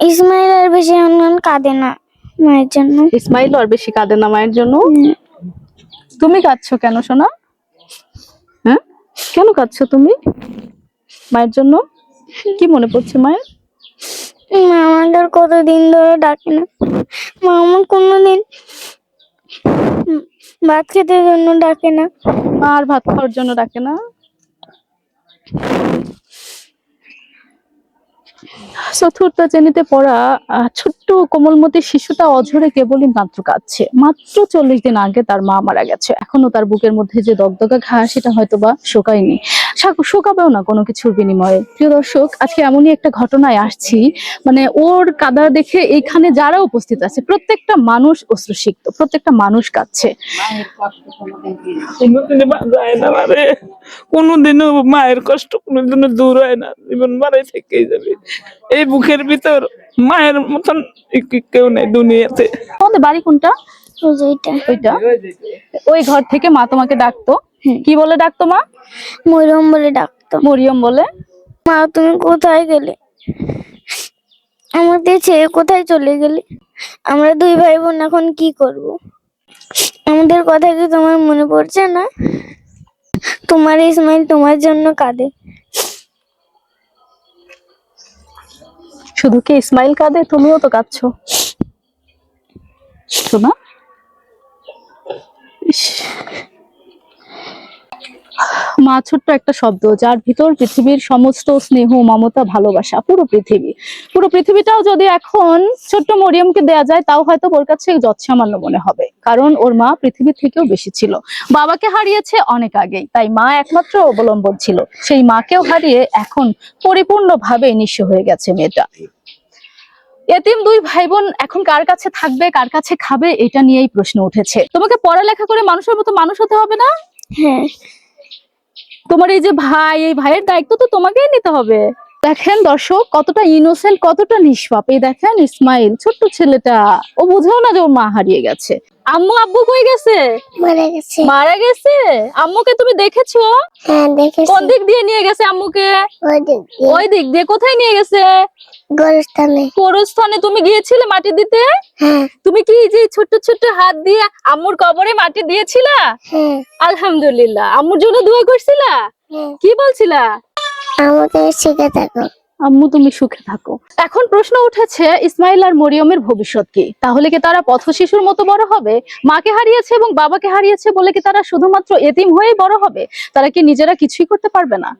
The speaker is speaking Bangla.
ইসমাইল আর বেশি অন্যান্য কাঁদে না মায়ের জন্য। ইসমাইল আর বেশি কাঁদে না মায়ের জন্য? তুমি কাঁদছো কেন সোনা? হ্যাঁ? কেন কাঁদছো তুমি মায়ের জন্য? কি মনে পড়ছে মায়ের? মা আমাদের কতদিন ধরে ডাকে না। মা আমার কোনোদিন ভাত খেতে জন্য ডাকে না। আর ভাত খাওয়ার জন্য ডাকে না? চতুর্থ শ্রেণীতে পড়া ছোট্ট কোমলমতি শিশুটা অঝরে কেবলই মাত্র কাঁদছে। মাত্র চল্লিশ দিন আগে তার মা মারা গেছে। এখনও তার বুকের মধ্যে যে দগদগা ঘা, সেটা হয়তো বা শোকায়নি। শোকাবেও না কোনো কিছুর বিনিময়ে। প্রিয় দর্শক আজকে এমনই একটা ঘটনায় আসছি। মানে ওর কাদা দেখে এখানে যারা উপস্থিত আছে প্রত্যেকটা মানুষ অশ্রুসিক্ত প্রত্যেকটা মানুষ কাঁদছে। কোনোদিনও মায়ের কষ্ট কোনোদিনও দূর হয় না। জীবন মারে থেকেই যাবে। এই বুকের ভিতর মায়ের মতন কেউ নেই দুনিয়াতে। তোমাদের বাড়ি কোনটা? ওই ওইটা? ওই ঘর থেকে মা তোমাকে ডাকতো? কি বলে ডাকতো মা? মরিয়ম বলে ডাকতো। মরিয়ম বলে? মা তুমি কোথায় গেলে? আমাদের ছেড়ে কোথায় চলে গেলে? আমরা দুই ভাই বোন এখন কি করব? আমাদের কথা কি তোমার মনে পড়ছে না? তোমার ইসমাইল তোমার জন্য কাঁদে। শুধু কি ইসমাইল কাঁদে? তুমিও তো কাঁদছো। শোনা মা ছোট্ট একটা শব্দ যার ভিতর পৃথিবীর সমস্ত স্নেহ, মমতা, ভালোবাসা, পুরো পৃথিবী। পুরো পৃথিবীটাও যদি এখন ছোট্ট মরিয়মকে দেয়া যায়, তাও হয়তো ওর কাছে যৎসামান্য মনে হবে। কারণ ওর মা পৃথিবীর থেকেও বেশি ছিল। বাবাকে হারিয়েছে অনেক আগেই, তাই মা একমাত্র অবলম্বন ছিল। সেই মাকেও হারিয়ে এখন পরিপূর্ণভাবে নিঃস্ব হয়ে গেছে মেয়েটা। এতিম দুই ভাই বোন এখন কার কাছে থাকবে, কার কাছে খাবে, এটা নিয়েই প্রশ্ন উঠেছে। তোমাকে পড়ালেখা করে মানুষের মতো মানুষ হতে হবে না? হ্যাঁ। তোমার এই যে ভাই এই ভাইয়ের দায়িত্ব তো তোমাকেই নিতে হবে। দেখেন দর্শক কতটা ইনোসেন্ট কতটা নিষ্পাপ। এই দেখেন ইসমাইল ছোট্ট ছেলেটা। ও বুঝেও না যে ওর মা হারিয়ে গেছে। আম্মু আব্বু কই গেছে? মারা গেছে। মারা গেছে? আম্মুকে তুমি দেখেছ? হ্যাঁ দেখেছি। কোন দিক দিয়ে নিয়ে গেছে আম্মুকে? ওই দিক দিয়ে। ওই দিক দিয়ে কোথায় নিয়ে গেছে? গোরস্থানে। তুমি গিয়েছিলে মাটি দিতে? হ্যাঁ। তুমি কি যে ছোট্ট ছোট্ট হাত দিয়ে আম্মুর কবরে মাটি দিয়েছিলা? হ্যাঁ। আলহামদুলিল্লাহ। আম্মুর জন্য দোয়া করছিলা? কি বলছিলা? আমাকে শিখে থাকো। আম্মু, তুমি সুখে থাকো। এখন প্রশ্ন উঠেছে, ইসমাইল আর মরিয়মের ভবিষ্যৎ কি? তাহলে কি তারা পথ শিশুর মতো বড় হবে? মাকে হারিয়েছে এবং বাবাকে হারিয়েছে বলে কি তারা শুধুমাত্র এতিম হয়েই বড় হবে? তারা কি নিজেরা কিছুই করতে পারবে না?